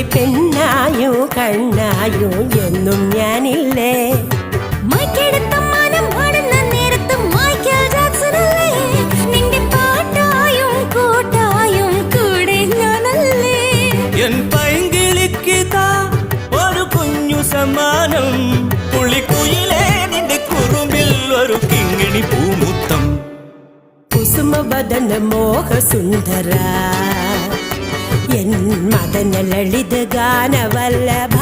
കിളിപ്പെണ്ണായോ കണ്ണായോ എന്നും ഞാനില്ലേ. മൈക്കെടുത്ത മാനം പാടുന്ന നേരത്ത് മൈക്കൽ ജാക്സണല്ലേ നിന്റെ പാട്ടായും കൂട്ടായും കൂടെ എൻ പൈങ്കിളിക്കിതാ ഒരു കുഞ്ഞു സമ്മാനം. പുള്ളിക്കുയിലേ നിന്റെ കുറുമ്പിൽ ഒരു കിങ്ങിണി പൂമുത്തം. കുസുമവദന മോഹസുന്ദര. என் மதன லலித கான வல்லப